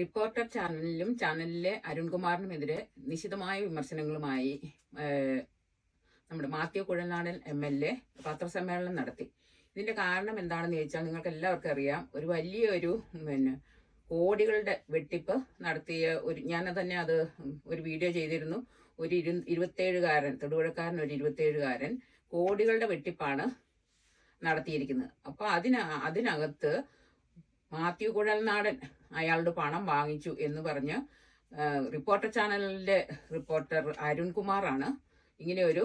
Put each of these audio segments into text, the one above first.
Reporter ചാനലിലും ചാനലിലെ അരുൺകുമാറിനുമെതിരെ നിശിതമായ വിമർശനങ്ങളുമായി നമ്മുടെ Mathew Kuzhalnadan M L A പത്രസമ്മേളനം നടത്തി. ഇതിന്റെ കാരണം എന്താണെന്ന് ചോദിച്ചാൽ നിങ്ങൾക്ക് എല്ലാവർക്കും അറിയാം ഒരു വലിയൊരു പിന്നെ കോടികളുടെ വെട്ടിപ്പ് നടത്തിയ ഒരു ഞാൻ തന്നെ അത് ഒരു വീഡിയോ ചെയ്തിരുന്നു. ഒരു ഇരു ഇരുപത്തേഴുകാരൻ തൊടുപുഴക്കാരൻ ഒരു ഇരുപത്തേഴുകാരൻ കോടികളുടെ വെട്ടിപ്പാണ് നടത്തിയിരിക്കുന്നത്. അപ്പോൾ അതിന അതിനകത്ത് മാത്യു കുഴൽനാടൻ അയാളുടെ പണം വാങ്ങിച്ചു എന്ന് പറഞ്ഞ് റിപ്പോർട്ടർ ചാനലിന്റെ റിപ്പോർട്ടർ അരുൺകുമാറാണ് ഇങ്ങനെ ഒരു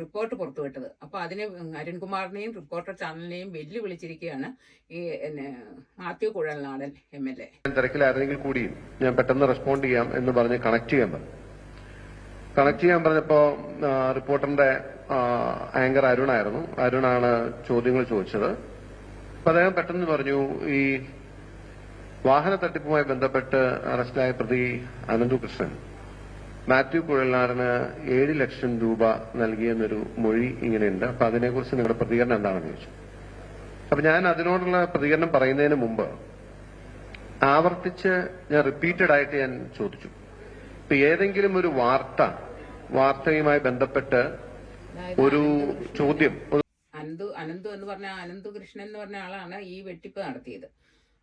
റിപ്പോർട്ട് പുറത്തുവിട്ടത്. അപ്പൊ അതിന് അരുൺകുമാറിനെയും റിപ്പോർട്ടർ ചാനലിനെയും വെല്ലുവിളിച്ചിരിക്കുകയാണ് ഈ Mathew Kuzhalnadan M L A. തിരക്കിലായിരുന്നെങ്കിൽ കൂടിയും ഞാൻ പെട്ടെന്ന് റെസ്പോണ്ട് ചെയ്യാം എന്ന് പറഞ്ഞ് കണക്ട് ചെയ്യാൻ പറഞ്ഞു. കണക്ട് ചെയ്യാൻ പറഞ്ഞപ്പോ ആ, റിപ്പോർട്ടറിന്റെ ആങ്കർ അരുണായിരുന്നു. അരുണാണ് ചോദ്യങ്ങൾ ചോദിച്ചത്. അദ്ദേഹം പെട്ടെന്ന് പറഞ്ഞു ഈ വാഹന തട്ടിപ്പുമായി ബന്ധപ്പെട്ട് അറസ്റ്റിലായ പ്രതി അനന്തു കൃഷ്ണൻ. മാത്യു കുഴലാറിന് ഏഴ് ലക്ഷം രൂപ നൽകിയെന്നൊരു മൊഴി ഇങ്ങനെയുണ്ട്. അപ്പൊ അതിനെക്കുറിച്ച് നിങ്ങളുടെ പ്രതികരണം എന്താണെന്ന് ചോദിച്ചു. അപ്പൊ ഞാൻ അതിനോടുള്ള പ്രതികരണം പറയുന്നതിന് മുമ്പ് ആവർത്തിച്ച് ഞാൻ റിപ്പീറ്റഡ് ആയിട്ട് ഞാൻ ചോദിച്ചു. ഇപ്പൊ ഏതെങ്കിലും ഒരു വാർത്ത വാർത്തയുമായി ബന്ധപ്പെട്ട് ഒരു ചോദ്യം അനന്തു അനന്തു എന്ന് പറഞ്ഞ അനന്തു കൃഷ്ണൻ എന്ന് പറഞ്ഞ ആളാണ് ഈ വെട്ടിപ്പ് നടത്തിയത്.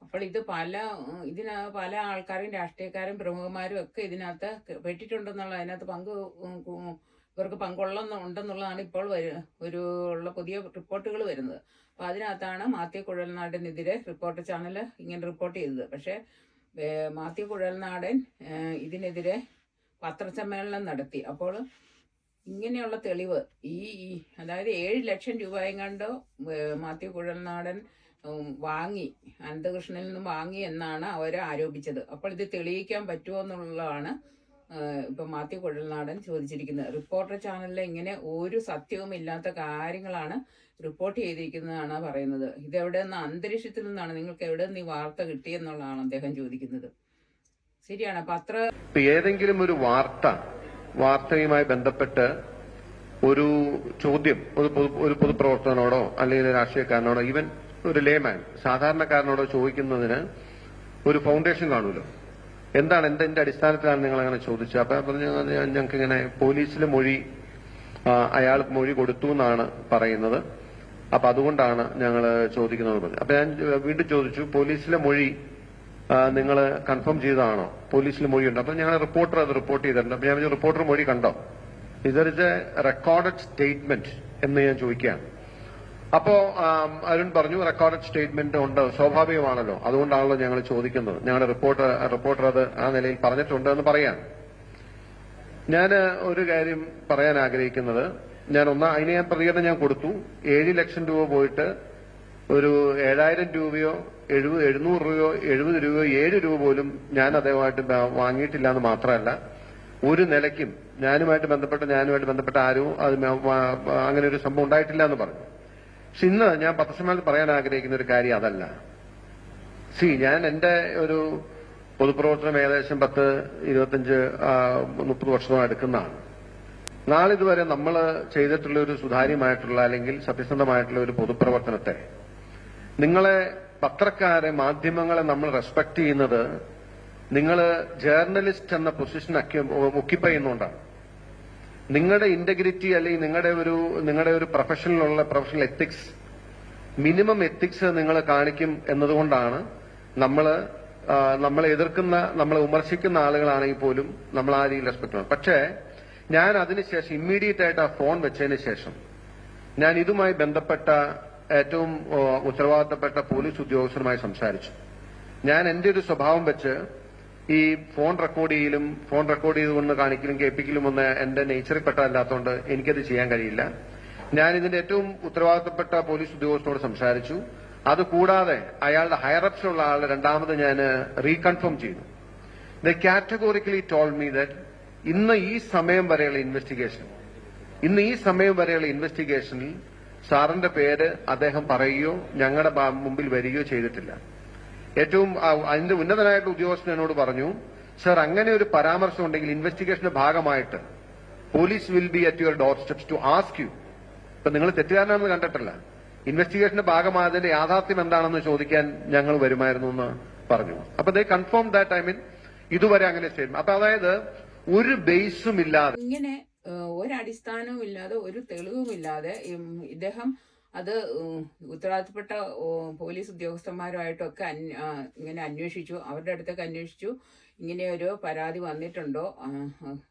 അപ്പോൾ ഇത് പല ഇതിന പല ആൾക്കാരും രാഷ്ട്രീയക്കാരും പ്രമുഖന്മാരും ഒക്കെ ഇതിനകത്ത് പെട്ടിട്ടുണ്ടെന്നുള്ള അതിനകത്ത് പങ്ക് ഇവർക്ക് പങ്കുള്ള ഉണ്ടെന്നുള്ളതാണ് ഇപ്പോൾ ഒരു ഉള്ള പുതിയ റിപ്പോർട്ടുകൾ വരുന്നത്. അപ്പൊ അതിനകത്താണ് മാത്യു കുഴൽനാടനെതിരെ റിപ്പോർട്ട് ചാനൽ ഇങ്ങനെ റിപ്പോർട്ട് ചെയ്തത്. പക്ഷേ മാത്യു കുഴൽനാടൻ ഇതിനെതിരെ പത്രസമ്മേളനം നടത്തി. അപ്പോൾ ഇങ്ങനെയുള്ള തെളിവ് ഈ അതായത് ഏഴ് ലക്ഷം രൂപയെങ്ങാണ്ട് മാത്യു കുഴൽനാടൻ വാങ്ങി അനന്തകൃഷ്ണനിൽ നിന്നും വാങ്ങി എന്നാണ് അവർ ആരോപിച്ചത്. അപ്പോൾ ഇത് തെളിയിക്കാൻ പറ്റുമോ എന്നുള്ളതാണ് ഇപ്പം മാത്യു കുഴൽനാടൻ ചോദിച്ചിരിക്കുന്നത്. റിപ്പോർട്ടർ ചാനലിൽ ഇങ്ങനെ ഒരു സത്യവും ഇല്ലാത്ത കാര്യങ്ങളാണ് റിപ്പോർട്ട് ചെയ്തിരിക്കുന്നതാണ് പറയുന്നത്. ഇതെവിടെ നിന്ന് അന്തരീക്ഷത്തിൽ നിന്നാണ് നിങ്ങൾക്ക് എവിടെ നിന്ന് ഈ വാർത്ത കിട്ടിയെന്നുള്ളതാണ് അദ്ദേഹം ചോദിക്കുന്നത്. ശരിയാണ്. പത്ര ഏതെങ്കിലും ഒരു വാർത്ത വാർത്തയുമായി ബന്ധപ്പെട്ട് ഒരു ചോദ്യം ഒരു ഒരു പൊതുപ്രവർത്തകനോടോ അല്ലെങ്കിൽ രാഷ്ട്രീയക്കാരനോടോ ഈവൻ ഒരു ലേമാൻ സാധാരണക്കാരനോടോ ചോദിക്കുന്നതിന് ഒരു ഫൗണ്ടേഷൻ കാണുമല്ലോ. എന്താണ് എന്തിന്റെ അടിസ്ഥാനത്തിലാണ് നിങ്ങൾ അങ്ങനെ ചോദിച്ചത്? അപ്പൊ പറഞ്ഞു ഞങ്ങൾക്ക് ഇങ്ങനെ പോലീസിലെ മൊഴി അയാൾ മൊഴി കൊടുത്തു എന്നാണ് പറയുന്നത്. അപ്പൊ അതുകൊണ്ടാണ് ഞങ്ങൾ ചോദിക്കുന്നത് പറഞ്ഞു അപ്പൊ ഞാൻ വീണ്ടും ചോദിച്ചു പോലീസിലെ മൊഴി നിങ്ങൾ കൺഫേം ചെയ്തതാണോ? പോലീസിൽ മൊഴിയുണ്ട് അപ്പൊ ഞങ്ങൾ റിപ്പോർട്ടർ അത് റിപ്പോർട്ട് ചെയ്തിട്ടുണ്ട്. അപ്പൊ ഞാൻ റിപ്പോർട്ടർ മൊഴി കണ്ടോ? ഇതൊരു റെക്കോർഡഡ് സ്റ്റേറ്റ്മെന്റ് എന്ന് ഞാൻ ചോദിക്കുകയാണ്. അപ്പോ അരുൺ പറഞ്ഞു റെക്കോർഡഡ് സ്റ്റേറ്റ്മെന്റ് ഉണ്ട്. സ്വാഭാവികമാണല്ലോ. അതുകൊണ്ടാണല്ലോ ഞങ്ങൾ ചോദിക്കുന്നത്. ഞങ്ങളുടെ റിപ്പോർട്ടർ റിപ്പോർട്ടർ അത് ആ നിലയിൽ പറഞ്ഞിട്ടുണ്ട് എന്ന് പറയാം ഞാൻ ഒരു കാര്യം പറയാൻ ആഗ്രഹിക്കുന്നത്. ഞാൻ ഒന്ന് അതിന് ഞാൻ പ്രതികരണം ഞാൻ കൊടുത്തു. ഏഴ് ലക്ഷം രൂപ പോയിട്ട് ഒരു ഏഴായിരം രൂപയോ എഴുപത് എഴുന്നൂറ് രൂപയോ എഴുപത് രൂപയോ ഏഴ് രൂപ പോലും ഞാൻ അദ്ദേഹമായിട്ട് വാങ്ങിയിട്ടില്ല എന്ന് മാത്രമല്ല ഒരു നിലയ്ക്കും ഞാനുമായിട്ട് ബന്ധപ്പെട്ട ഞാനുമായിട്ട് ബന്ധപ്പെട്ട ആരും അത് അങ്ങനെ ഒരു സംഭവം ഉണ്ടായിട്ടില്ല എന്ന് പറഞ്ഞു. പക്ഷെ ഇന്ന് ഞാൻ പത്രസമ്മേളനത്തിൽ പറയാൻ ആഗ്രഹിക്കുന്ന ഒരു കാര്യം അതല്ല. സി ഞാൻ എന്റെ ഒരു പൊതുപ്രവർത്തനം ഏകദേശം പത്ത് ഇരുപത്തഞ്ച് മുപ്പത് വർഷമായി എടുക്കുന്നതാണ്. നാളിതുവരെ നമ്മൾ ചെയ്തിട്ടുള്ള ഒരു സുതാര്യമായിട്ടുള്ള അല്ലെങ്കിൽ സത്യസന്ധമായിട്ടുള്ള ഒരു പൊതുപ്രവർത്തനത്തെ നിങ്ങളെ പത്രക്കാരെ മാധ്യമങ്ങളെ നമ്മൾ റെസ്പെക്ട് ചെയ്യുന്നത് നിങ്ങൾ ജേർണലിസ്റ്റ് എന്ന പൊസിഷൻ ഒക്കിപ്പൈ ചെയ്യുന്നതുകൊണ്ടാണ് നിങ്ങളുടെ ഇന്റഗ്രിറ്റി അല്ലെങ്കിൽ നിങ്ങളുടെ ഒരു നിങ്ങളുടെ ഒരു പ്രൊഫഷനിലുള്ള പ്രൊഫഷണൽ എത്തിക്സ് മിനിമം എത്തിക്സ് നിങ്ങൾ കാണിക്കും എന്നതുകൊണ്ടാണ് നമ്മൾ നമ്മളെ എതിർക്കുന്ന നമ്മളെ വിമർശിക്കുന്ന ആളുകളാണെങ്കിൽ പോലും നമ്മൾ ആ രീതിയിൽ റെസ്പെക്ട് ചെയ്യണം. പക്ഷേ ഞാൻ അതിനുശേഷം ഇമ്മീഡിയറ്റ് ആയിട്ട് ആ ഫോൺ വെച്ചതിന് ശേഷം ഞാൻ ഇതുമായി ബന്ധപ്പെട്ട ഏറ്റവും ഉത്തരവാദിത്തപ്പെട്ട പോലീസ് ഉദ്യോഗസ്ഥരുമായി സംസാരിച്ചു. ഞാൻ എന്റെ ഒരു സ്വഭാവം വെച്ച് ഈ ഫോൺ റെക്കോർഡ് ചെയ്യലും ഫോൺ റെക്കോർഡ് ചെയ്തുകൊണ്ട് കാണിക്കലും കേൾപ്പിക്കലും ഒന്ന് എന്റെ നേച്ചറിൽ പെട്ടതല്ലാത്തതുകൊണ്ട് എനിക്കത് ചെയ്യാൻ കഴിയില്ല. ഞാൻ ഇതിന്റെ ഏറ്റവും ഉത്തരവാദിത്തപ്പെട്ട പോലീസ് ഉദ്യോഗസ്ഥനോട് സംസാരിച്ചു. അതുകൂടാതെ അയാളുടെ ഹയറപ്സിലുള്ള ആളെ രണ്ടാമത് ഞാൻ റീകൺഫേം ചെയ്തു. The categorically told me that ഇന്ന് ഈ സമയം വരെയുള്ള ഇൻവെസ്റ്റിഗേഷൻ ഇന്ന് ഈ സമയം വരെയുള്ള ഇൻവെസ്റ്റിഗേഷനിൽ സാറിന്റെ പേര് അദ്ദേഹം പറയുകയോ ഞങ്ങളുടെ മുമ്പിൽ വരികയോ ചെയ്തിട്ടില്ല. ഏറ്റവും അതിന്റെ ഉന്നതനായിട്ടുള്ള ഉദ്യോഗസ്ഥൻ എന്നോട് പറഞ്ഞു സർ അങ്ങനെ ഒരു പരാമർശം ഉണ്ടെങ്കിൽ ഇൻവെസ്റ്റിഗേഷന്റെ ഭാഗമായിട്ട് police will be at your door steps to ask you ഇപ്പൊ നിങ്ങൾ തെറ്റുകാരനാണെന്ന് കണ്ടിട്ടില്ല. ഇൻവെസ്റ്റിഗേഷന്റെ ഭാഗമായതിന്റെ യാഥാർത്ഥ്യം എന്താണെന്ന് ചോദിക്കാൻ ഞങ്ങൾ വരുമായിരുന്നു എന്ന് പറഞ്ഞു. അപ്പൊ they confirm that I mean ഇതുവരെ അങ്ങനെ സ്റ്റേറ്റ്മെന്റ് അപ്പൊ അതായത് ഒരു ബേസും ഇല്ലാതെ ഇങ്ങനെ ഏഹ്, ഒരടിസ്ഥാനവും ഇല്ലാതെ ഒരു തെളിവുമില്ലാതെ ഇദ്ദേഹം അത് ഉത്തരവാദിത്തപ്പെട്ട പോലീസ് ഉദ്യോഗസ്ഥന്മാരുമായിട്ടൊക്കെ ഇങ്ങനെ അന്വേഷിച്ചു. അവരുടെ അടുത്തൊക്കെ അന്വേഷിച്ചു. ഇങ്ങനെ ഒരു പരാതി വന്നിട്ടുണ്ടോ?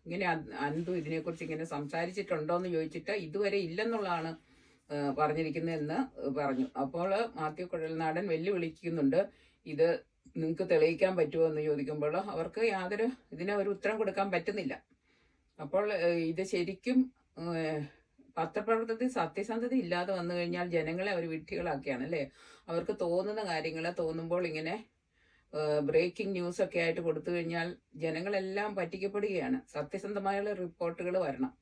ഇങ്ങനെ അന്തു ഇതിനെക്കുറിച്ച് ഇങ്ങനെ സംസാരിച്ചിട്ടുണ്ടോ എന്ന് ചോദിച്ചിട്ട് ഇതുവരെ ഇല്ലെന്നുള്ളതാണ് പറഞ്ഞിരിക്കുന്നതെന്ന് പറഞ്ഞു. അപ്പോൾ മാത്യു കുഴൽനാടൻ വെല്ലുവിളിക്കുന്നുണ്ട് ഇത് നിങ്ങൾക്ക് തെളിയിക്കാൻ പറ്റുമോ എന്ന് ചോദിക്കുമ്പോൾ അവർക്ക് യാതൊരു ഇതിനെ ഒരു ഉത്തരം കൊടുക്കാൻ പറ്റുന്നില്ല. അപ്പോൾ ഇത് ശരിക്കും പത്രപ്രവർത്തനത്തിൽ സത്യസന്ധത ഇല്ലാതെ വന്നു കഴിഞ്ഞാൽ ജനങ്ങളെ അവർ വിഡ്ഢികളാക്കിയാണ് അല്ലേ? അവർക്ക് തോന്നുന്ന കാര്യങ്ങൾ തോന്നുമ്പോൾ ഇങ്ങനെ ബ്രേക്കിംഗ് ന്യൂസ് ഒക്കെ ആയിട്ട് കൊടുത്തു കഴിഞ്ഞാൽ ജനങ്ങളെല്ലാം പറ്റിക്കപ്പെടുകയാണ്. സത്യസന്ധമായുള്ള റിപ്പോർട്ടുകൾ വരണം.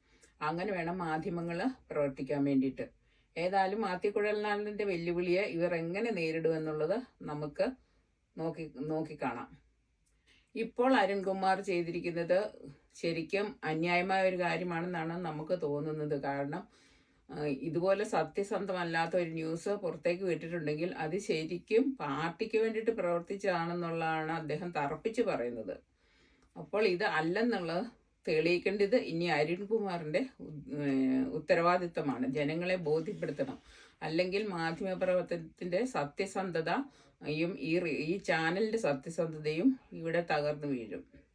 അങ്ങനെ വേണം മാധ്യമങ്ങൾ പ്രവർത്തിക്കാൻ വേണ്ടിയിട്ട്. ഏതായാലും മാത്യക്കുഴൽനാളിന്റെ വെല്ലുവിളിയെ ഇവർ എങ്ങനെ നേരിടുമെന്നുള്ളത് നമുക്ക് നോക്കി നോക്കിക്കാണാം ഇപ്പോൾ അരുൺകുമാർ ചെയ്തിരിക്കുന്നത് ശരിക്കും അന്യായമായ ഒരു കാര്യമാണെന്നാണ് നമുക്ക് തോന്നുന്നത്. കാരണം ഇതുപോലെ സത്യസന്ധമല്ലാത്ത ഒരു ന്യൂസ് പുറത്തേക്ക് വിട്ടിട്ടുണ്ടെങ്കിൽ അത് ശരിക്കും പാർട്ടിക്ക് വേണ്ടിയിട്ട് പ്രവർത്തിച്ചതാണെന്നുള്ളതാണ് അദ്ദേഹം തറപ്പിച്ച് പറയുന്നത്. അപ്പോൾ ഇത് അല്ലെന്നുള്ളത് തെളിയിക്കേണ്ടത് ഇനി അരുൺകുമാറിന്റെ ഉ- ഉത്തരവാദിത്തമാണ് ജനങ്ങളെ ബോധ്യപ്പെടുത്തണം. അല്ലെങ്കിൽ മാധ്യമപ്രവർത്തനത്തിന്റെ സത്യസന്ധതയും ഈ ഈ ചാനലിന്റെ സത്യസന്ധതയും ഇവിടെ തകർന്നു വീഴും.